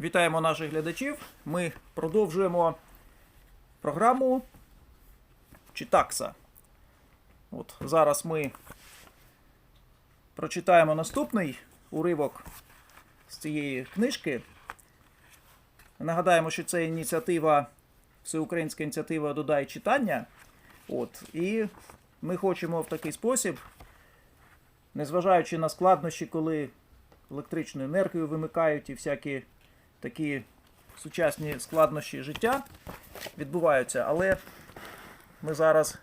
Вітаємо наших глядачів. Ми продовжуємо програму Читакса. От зараз ми прочитаємо наступний уривок з цієї книжки. Нагадаємо, що це ініціатива, всеукраїнська ініціатива Додай читання. От, і ми хочемо в такий спосіб, незважаючи на складнощі, коли електричну енергію вимикають і всякі такі сучасні складнощі життя відбуваються. Але ми зараз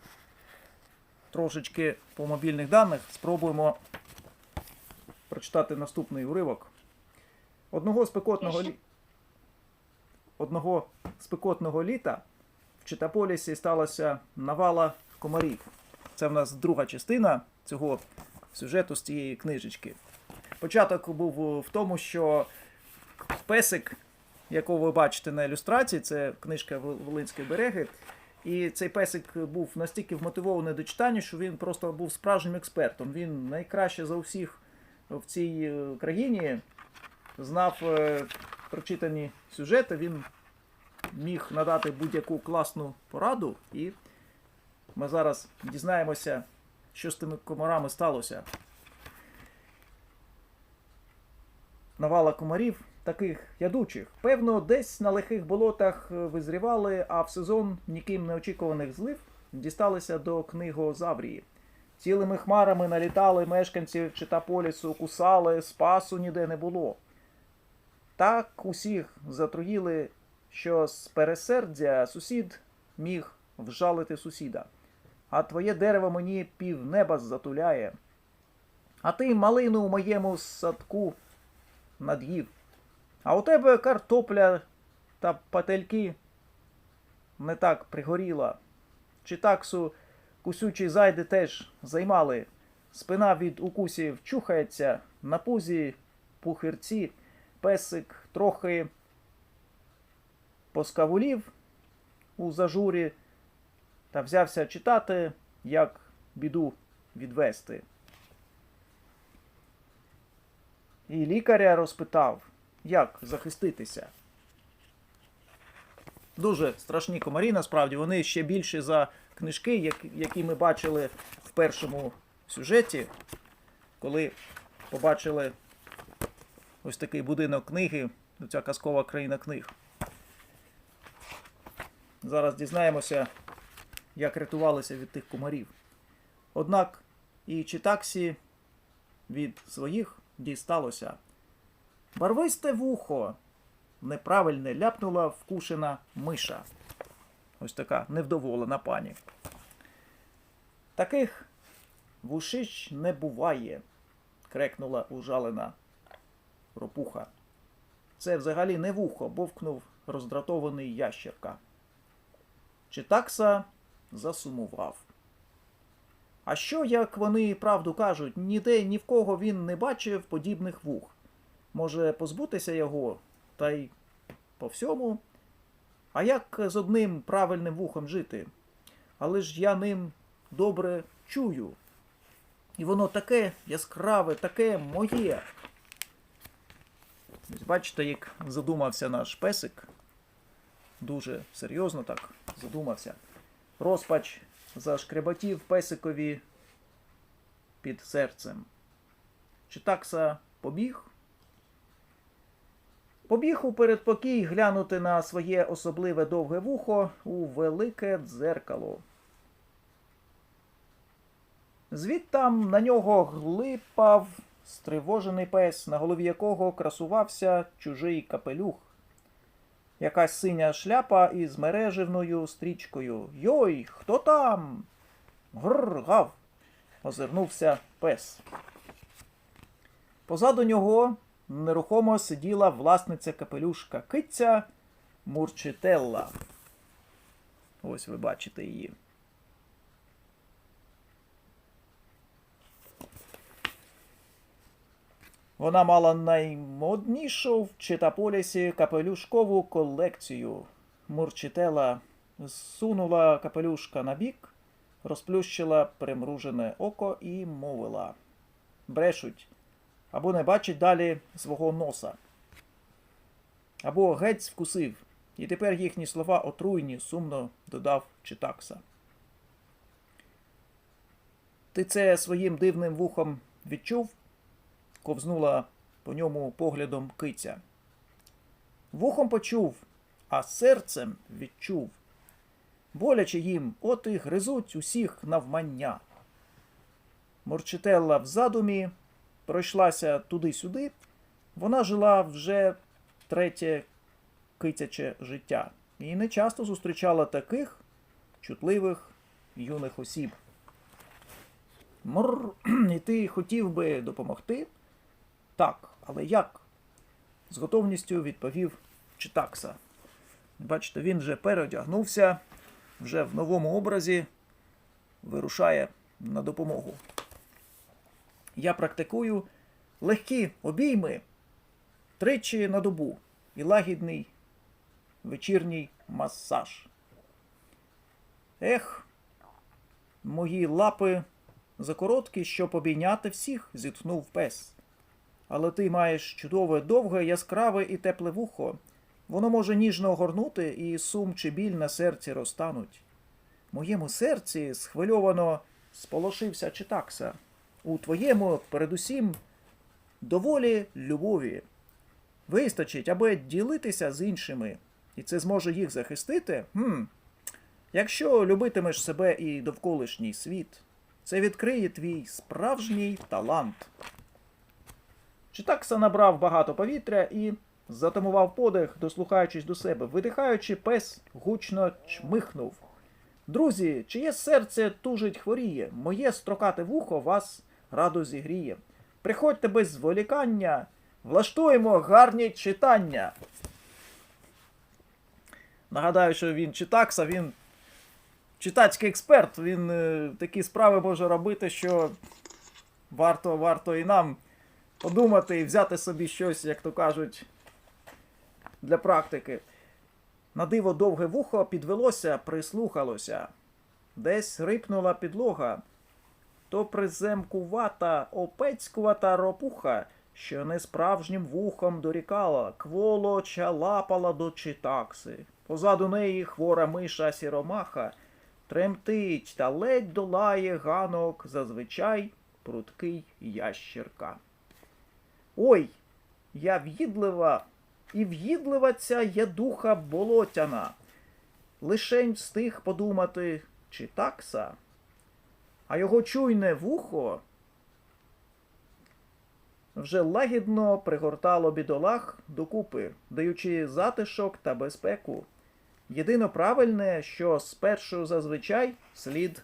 трошечки по мобільних даних спробуємо прочитати наступний уривок. Одного спекотного лі... Одного спекотного літа в Читаполісі сталася навала комарів. Це в нас друга частина цього сюжету з цієї книжечки. Початок був в тому, що песик, якого ви бачите на ілюстрації, це книжка Волинські береги. І цей песик був настільки вмотивований до читання, що він просто був справжнім експертом. Він найкраще за усіх в цій е, країні знав е, прочитані сюжети. Він міг надати будь-яку класну пораду, і ми зараз дізнаємося, що з тими комарами сталося. навала комарів, таких ядучих. Певно, десь на лихих болотах е, визрівали, а в сезон ніким неочікуваних злив дісталися до книгозаврії. Цілими хмарами налітали мешканці Читаполісу, кусали, спасу ніде не було. Так усіх затруїли, що з пересердя сусід міг вжалити сусіда. А твоє дерево мені пів неба затуляє. А ти малину у моєму садку над'їв. А у тебе картопля та пательки не так пригоріла. Чи таксу кусючі зайди теж займали. Спина від укусів чухається, на пузі пухирці, песик трохи поскавулів у зажурі та взявся читати, як біду відвести. І лікаря розпитав, як захиститися. Дуже страшні комарі, насправді, вони ще більші за книжки, які ми бачили в першому сюжеті, коли побачили ось такий будинок книги, ця казкова країна книг. Зараз дізнаємося, як рятувалися від тих комарів. Однак і Читаксі від своїх дісталося. Барвисте вухо. Неправильне ляпнула вкушена миша. Ось така невдоволена пані. Таких вушич не буває, крекнула ужалена ропуха. Це взагалі не вухо, бовкнув роздратований ящерка. Читакса засумував. А що, як вони правду кажуть, ніде ні в кого він не бачив подібних вух. Може позбутися його, та й по всьому. А як з одним правильним вухом жити? Але ж я ним добре чую. І воно таке яскраве, таке моє. Бачите, як задумався наш песик. Дуже серйозно так задумався. Розпач зашкреботів песикові під серцем. Чи такса побіг? Побіг у передпокій глянути на своє особливе довге вухо у велике дзеркало. Звідтам на нього глипав стривожений пес, на голові якого красувався чужий капелюх. Якась синя шляпа із мереживною стрічкою. Йой, хто там? Грр, гав. озирнувся пес. Позаду нього нерухомо сиділа власниця капелюшка киця Мурчителла. Ось ви бачите її. Вона мала наймоднішу в Читаполісі капелюшкову колекцію. Мурчителла зсунула капелюшка на бік, розплющила примружене око і мовила. Брешуть, або не бачить далі свого носа. або геть вкусив. І тепер їхні слова отруйні, сумно додав Читакса. Ти це своїм дивним вухом відчув? ковзнула по ньому поглядом киця. Вухом почув, а серцем відчув. Боляче їм, от і гризуть усіх навмання. Морчителла в задумі пройшлася туди-сюди. Вона жила вже третє кицяче життя і не часто зустрічала таких чутливих юних осіб. Мор, і ти хотів би допомогти? Так, але як? З готовністю відповів Читакса. Бачите, він вже переодягнувся, вже в новому образі вирушає на допомогу. Я практикую легкі обійми тричі на добу і лагідний вечірній масаж. Ех, мої лапи закороткі, щоб обійняти всіх, зітхнув пес. Але ти маєш чудове, довге, яскраве і тепле вухо. Воно може ніжно огорнути, і сум чи біль на серці розтануть. Моєму серці схвильовано сполошився Читакса. У твоєму, передусім, доволі любові. Вистачить, аби ділитися з іншими, і це зможе їх захистити? Хм. Якщо любитимеш себе і довколишній світ, це відкриє твій справжній талант. Читакса набрав багато повітря і затамував подих, дослухаючись до себе. Видихаючи, пес гучно чмихнув. Друзі, чиє серце тужить хворіє, моє строкате вухо вас радо зігріє. Приходьте без зволікання, влаштуємо гарні читання. Нагадаю, що він читакса, він читацький експерт, він е, такі справи може робити, що варто, варто і нам подумати і взяти собі щось, як то кажуть, для практики. На диво довге вухо підвелося, прислухалося. Десь рипнула підлога. То приземкувата, опецькувата ропуха, що несправжнім вухом дорікала, кволоча лапала до читакси. Позаду неї хвора миша сіромаха, тремтить та ледь долає ганок зазвичай пруткий ящірка. Ой, я в'їдлива, і в'їдлива ця є духа болотяна. Лишень встиг подумати, чи такса, а його чуйне вухо вже лагідно пригортало бідолах докупи, даючи затишок та безпеку. Єдино правильне, що спершу зазвичай слід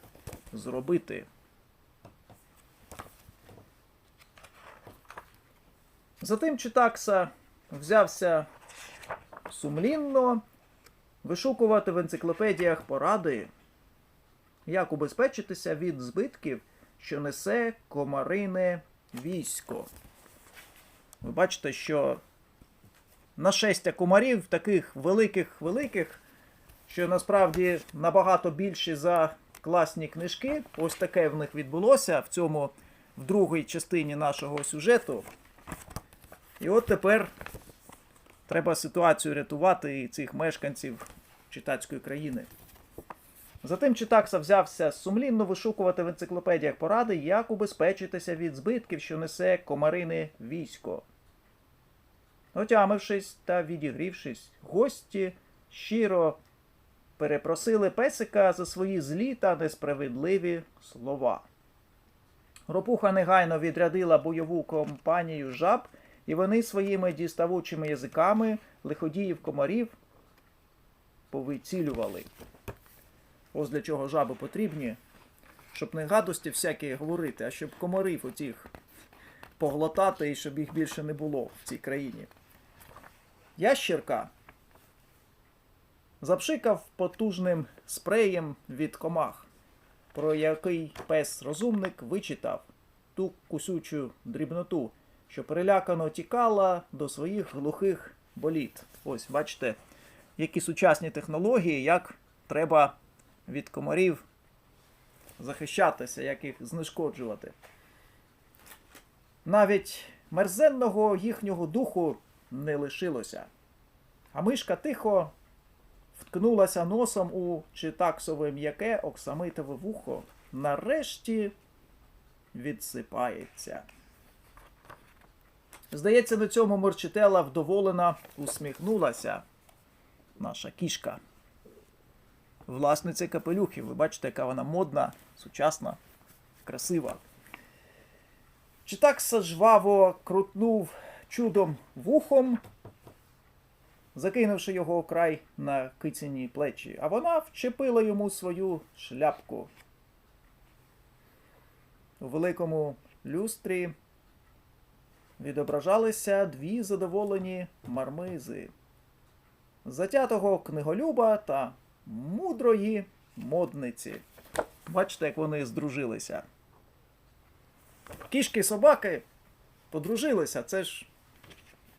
зробити. Затим Читакса взявся сумлінно вишукувати в енциклопедіях поради, як убезпечитися від збитків, що несе комарине військо. Ви бачите, що нашестя комарів таких великих-великих, що насправді набагато більші за класні книжки. Ось таке в них відбулося в цьому в другій частині нашого сюжету. І от тепер треба ситуацію рятувати і цих мешканців читацької країни. Затим Читакса взявся сумлінно вишукувати в енциклопедіях поради, як убезпечитися від збитків, що несе комарине військо. Отямившись та відігрівшись, гості щиро перепросили песика за свої злі та несправедливі слова. Ропуха негайно відрядила бойову компанію жаб, і вони своїми діставучими язиками лиходіїв комарів повицілювали. Ось для чого жаби потрібні, щоб не гадості всякі говорити, а щоб комарів отіх поглотати і щоб їх більше не було в цій країні. Ящірка запшикав потужним спреєм від комах, про який пес розумник вичитав ту кусючу дрібноту, що перелякано тікала до своїх глухих боліт. Ось, бачите, які сучасні технології, як треба від комарів захищатися, як їх знешкоджувати. Навіть мерзенного їхнього духу не лишилося. А мишка тихо вткнулася носом у читаксове м'яке оксамитове вухо. Нарешті відсипається. Здається, на цьому Морчителла вдоволена усміхнулася. Наша кішка. Власниця капелюхів. Ви бачите, яка вона модна, сучасна, красива. Читакса жваво крутнув чудом вухом, закинувши його окрай на киціні плечі, а вона вчепила йому свою шляпку. У великому люстрі відображалися дві задоволені мармизи затятого книголюба та мудрої модниці. Бачите, як вони здружилися. Кішки собаки подружилися. Це ж,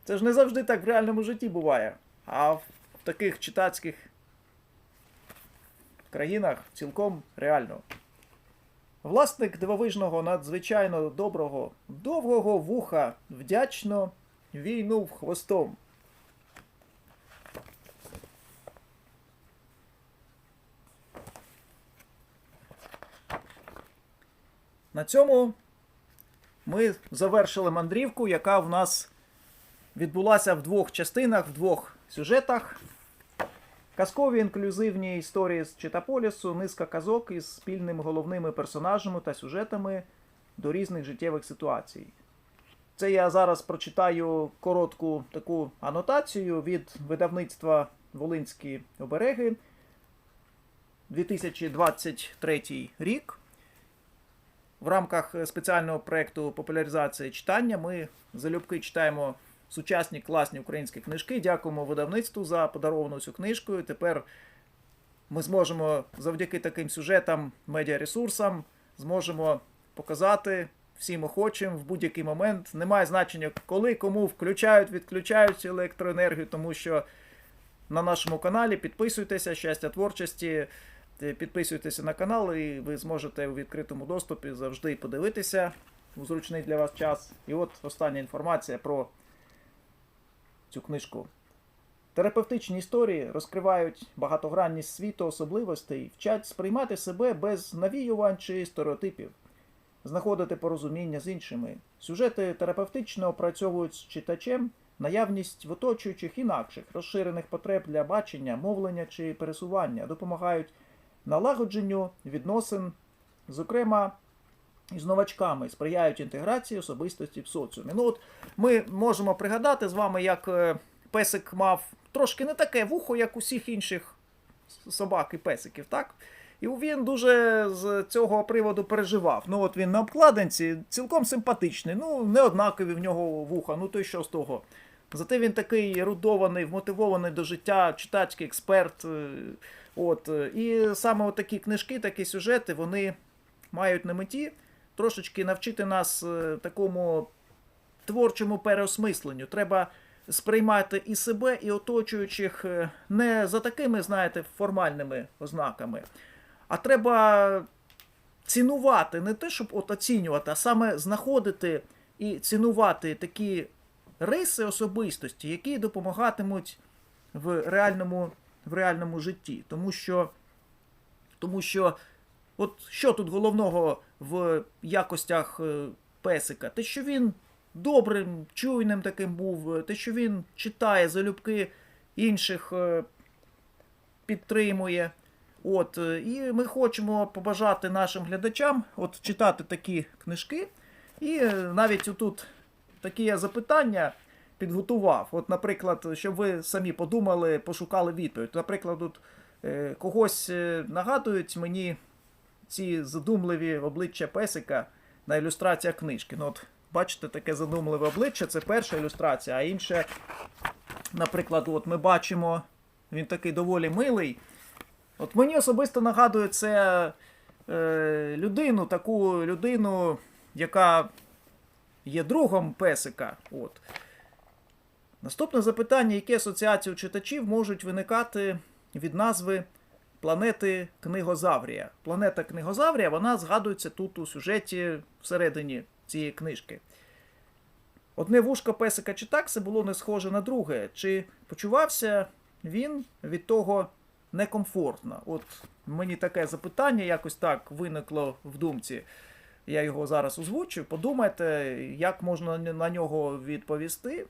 це ж не завжди так в реальному житті буває. А в таких читацьких країнах цілком реально. Власник дивовижного, надзвичайно доброго, довгого вуха вдячно війнув хвостом. На цьому ми завершили мандрівку, яка в нас відбулася в двох частинах, в двох сюжетах. Казкові інклюзивні історії з Читаполісу, низка казок із спільними головними персонажами та сюжетами до різних життєвих ситуацій. Це я зараз прочитаю коротку таку анотацію від видавництва Волинські обереги 2023 рік. В рамках спеціального проєкту популяризації читання ми залюбки читаємо сучасні класні українські книжки. Дякуємо видавництву за подаровану цю книжку. Тепер ми зможемо завдяки таким сюжетам, медіаресурсам, зможемо показати всім охочим в будь-який момент. Немає значення, коли, кому включають, відключають електроенергію, тому що на нашому каналі підписуйтеся, щастя творчості. Підписуйтеся на канал, і ви зможете у відкритому доступі завжди подивитися у зручний для вас час. І от остання інформація про цю книжку. Терапевтичні історії розкривають багатогранність світу особливостей, вчать сприймати себе без навіювань чи стереотипів, знаходити порозуміння з іншими. Сюжети терапевтично опрацьовують з читачем наявність в оточуючих інакших розширених потреб для бачення, мовлення чи пересування, допомагають налагодженню відносин, зокрема із новачками, сприяють інтеграції особистості в соціумі. Ну от Ми можемо пригадати з вами, як е, песик мав трошки не таке вухо, як усіх інших собак і песиків, так? І він дуже з цього приводу переживав. Ну, от він на обкладинці цілком симпатичний, ну, не однакові в нього вуха, ну то й що з того. Зате він такий рудований, вмотивований до життя, читацький експерт. е, От, е, І саме такі книжки, такі сюжети, вони мають на меті трошечки навчити нас е, такому творчому переосмисленню. Треба сприймати і себе, і оточуючих не за такими, знаєте, формальними ознаками, а треба цінувати не те, щоб от оцінювати, а саме знаходити і цінувати такі риси особистості, які допомагатимуть в реальному в реальному житті. Тому що, тому що, от що тут головного в якостях е, песика? Те, що він добрим, чуйним таким був, е, те, що він читає залюбки інших, е, підтримує. От, і ми хочемо побажати нашим глядачам от читати такі книжки. І навіть отут такі я запитання підготував. От, наприклад, щоб ви самі подумали, пошукали відповідь. Наприклад, тут е, когось е, нагадують мені ці задумливі обличчя песика на ілюстраціях книжки. Ну, от, бачите, таке задумливе обличчя це перша ілюстрація, а інше, наприклад, от ми бачимо, він такий доволі милий. От мені особисто нагадує це е, людину, таку людину, яка є другом песика. От. Наступне запитання, які асоціації читачів можуть виникати від назви планети Книгозаврія. Планета Книгозаврія вона згадується тут у сюжеті всередині цієї книжки. Одне вушко песика чи такси було не схоже на друге. Чи почувався він від того некомфортно? От мені таке запитання якось так виникло в думці. Я його зараз озвучу. Подумайте, як можна на нього відповісти.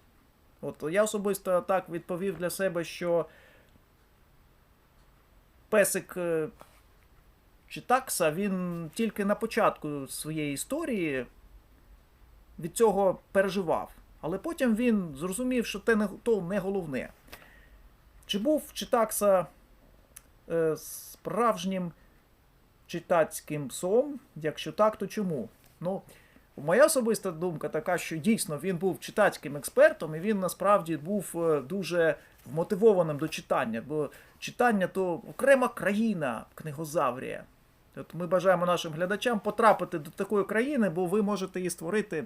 От я особисто так відповів для себе, що песик е, чи такса, він тільки на початку своєї історії від цього переживав. Але потім він зрозумів, що те не, то не головне. Чи був Читакса е, справжнім читацьким псом? Якщо так, то чому? Ну, моя особиста думка така, що дійсно він був читацьким експертом, і він насправді був е, дуже вмотивованим до читання, бо читання то окрема країна книгозаврія. От ми бажаємо нашим глядачам потрапити до такої країни, бо ви можете її створити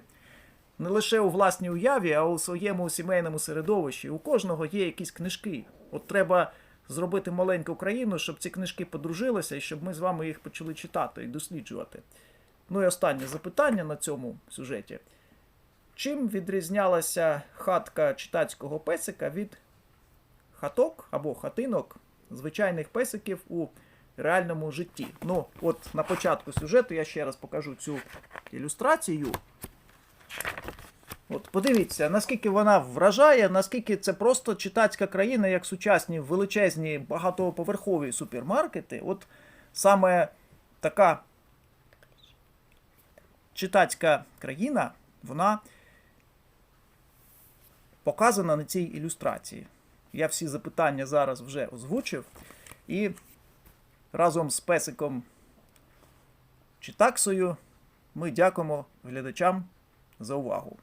не лише у власній уяві, а у своєму сімейному середовищі. У кожного є якісь книжки. От треба зробити маленьку країну, щоб ці книжки подружилися і щоб ми з вами їх почали читати і досліджувати. Ну і останнє запитання на цьому сюжеті. Чим відрізнялася хатка читацького песика від хаток або хатинок звичайних песиків у реальному житті? Ну, от на початку сюжету я ще раз покажу цю ілюстрацію. От подивіться, наскільки вона вражає, наскільки це просто читацька країна, як сучасні величезні багатоповерхові супермаркети. От саме така читацька країна, вона показана на цій ілюстрації. Я всі запитання зараз вже озвучив. І разом з песиком чи таксою ми дякуємо глядачам за увагу.